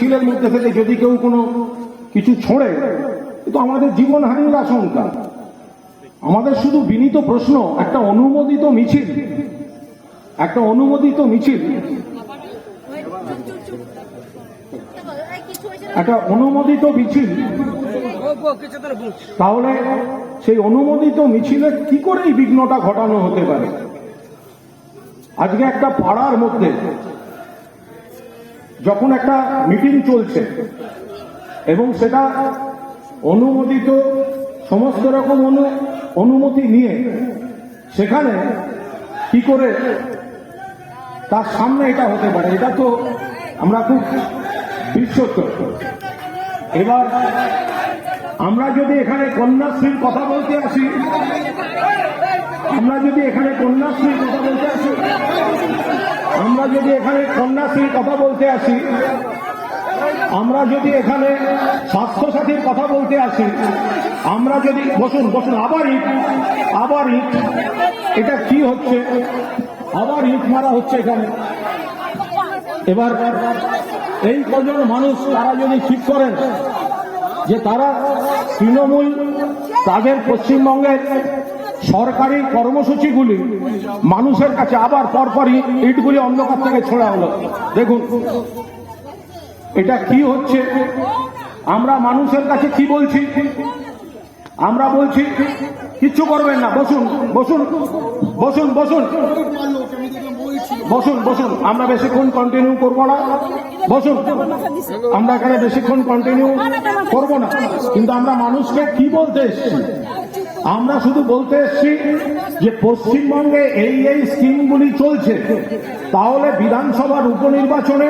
মিছিলের মধ্যে থেকে যদি কেউ কোনো কিছু ছোঁড়ে তো আমাদের জীবনহানির আশঙ্কা। আমাদের শুধু বিনীত প্রশ্ন, একটা অনুমোদিত মিছিল। একটা অনুমোদিত মিছিল। একটা অনুমোদিত মিছিল। তাহলে সেই অনুমোদিত মিছিলে কি করে এই বিঘ্নটা ঘটানো হতে পারে? আজকে একটা পাড়ার মধ্যে যখন একটা মিটিং চলছে এবং সেটা অনুমোদিত সমস্ত রকম অনু, অনুমতি নিয়ে সেখানে কি করে তার সামনে এটা হতে পারে, এটা তো আমরা খুব বিশ্বস্ত। এবার আমরা যদি এখানে কন্যাশ্রীর কথা বলতে আসি, আমরা যদি এখানে কন্যাশ্রীর কথা বলতে আসি আমরা যদি এখানে কন্যাশ্রীর কথা বলতে আসি, আমরা যদি এখানে স্বাস্থ্যসাথীর কথা বলতে আসি, আমরা যদি, বসুন বসুন, আবার ইট আবার ইট, এটা কি হচ্ছে? আবার ইট মারা হচ্ছে এখানে। এবার এই কজন মানুষ, তারা যদি ঠিক করেন যে তারা তৃণমূল, তাদের পশ্চিমবঙ্গের সরকারি কর্মসূচিগুলি মানুষের কাছে আবার পরপরই ইটগুলি অন্ধকার থেকে ছোড়া হলো। দেখুন, এটা কি হচ্ছে? আমরা মানুষের কাছে কি বলছি? আমরা বলছি, কিচ্ছু করবেন না, বসুন বসুন বসুন বসুন। বসুন বসুন, আমরা বেশিক্ষণ কন্টিনিউ করব না। বসুন, আমরা এখানে বেশিক্ষণ কন্টিনিউ করব না। কিন্তু আমরা মানুষকে কি বলতে এসছি? আমরা শুধু বলতে এসছি যে পশ্চিমবঙ্গে এই এই স্কিমগুলি চলছে। তাহলে বিধানসভার উপনির্বাচনে